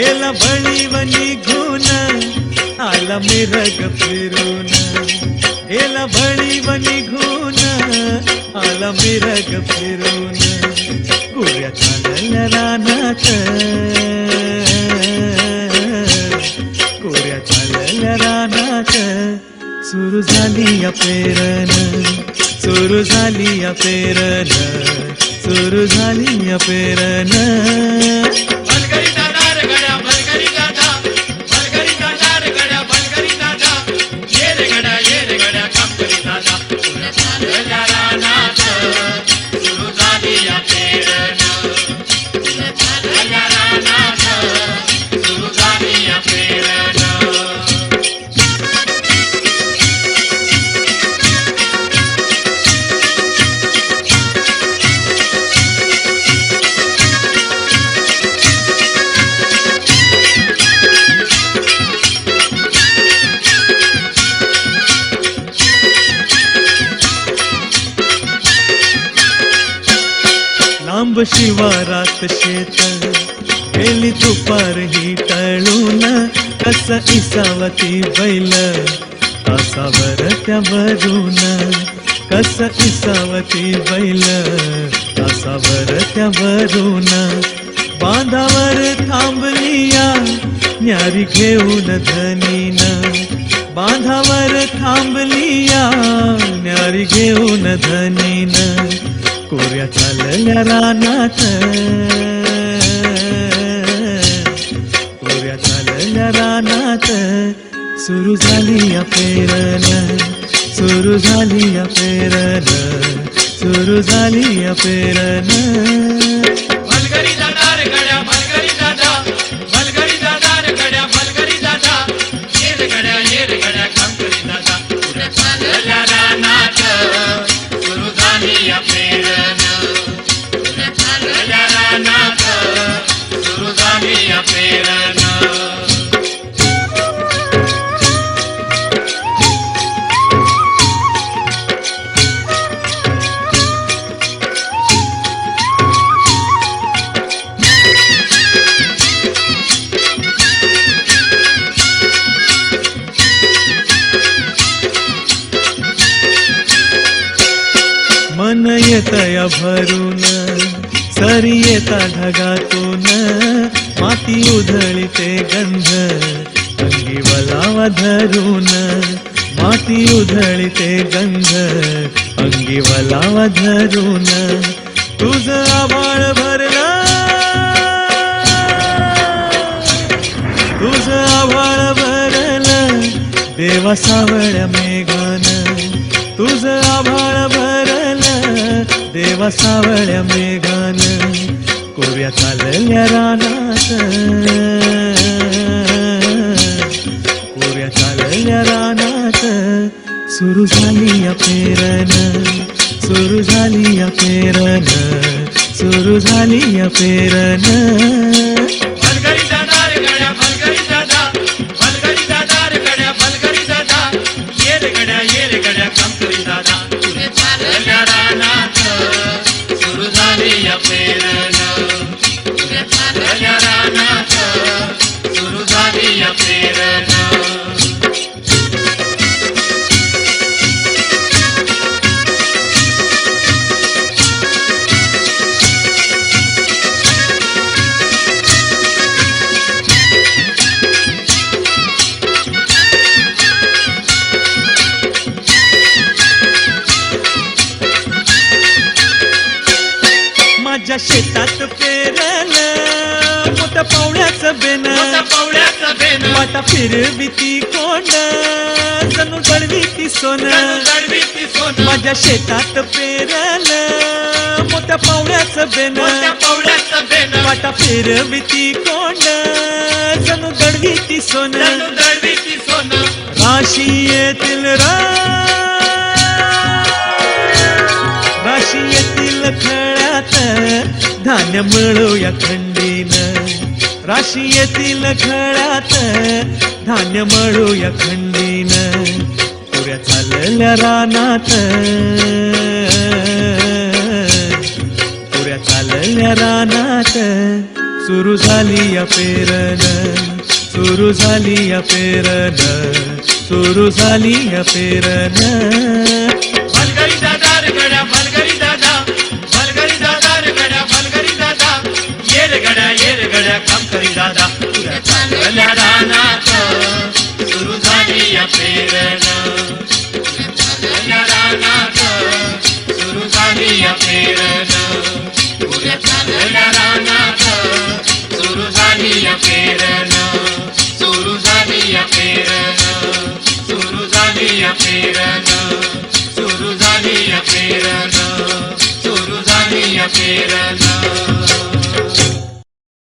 गेला बळीव निघून आला मिरग फिरून गेला बळीव निघून आला मिरग फिरून गुऱ्या चालल्या रानात गुऱ्या चालल्या रानात सुरू झाली या पेरण सुरू झाली या पेरण सुरू झाली या लांब शिवारात शेत गेली तुपार ही टळून कस इसावती बैल तासावर त्यावरून कस इसावती बैल तासावर त्यावरून बांधावर थांबलिया न्यारी घेऊन धनीन. बांधावर थांबलिया न्यारी घेऊन धनीन. कोऱ्या चालल्या रानात. कोऱ्या चालल्या रानात. सुरू झाली या पेरण सुरू झाली या पेरण सुरू झाली या पेरण तया भरून सरी येता ढगातून माती उधळीते गंध अंगी वलावा धरून माती उधळीते गंध अंगी वलावा धरून. तुझ आभाळ भरला तुझ आभाळ भरलं देवा सावळ मेघान तुझ आभाळ वसावळ्या मेघान कोव्या चालल्या रानात. कोव्या चालल्या रानात सुरू झाली या पेरण सुरू झाली या पेरण सुरू झाली या पेरण शेतात पेरलं मोठ्या पावड्याचं बेन पावड्याचं बेन वाटा फिरवी ती कोंड जणू दळवी ती सोन. दडवी ती सोनं. माझ्या शेतात पेरलं मोठ्या पावड्याचं बेन पावड्याचं बेन वाटा फिरवी ती कोंड जणू दळवी ती सोन. दडवी ती सोनं. राशी येतील रा धान्य मिळू या खंडीन. राशी येतील खळ्यात धान्य मिळू या खंडीन. पुऱ्या चालल्या रानात पुऱ्या चालल्या रानात. सुरू झाली या पेरण सुरू झाली या पेरन सुरू झाली या पेरन.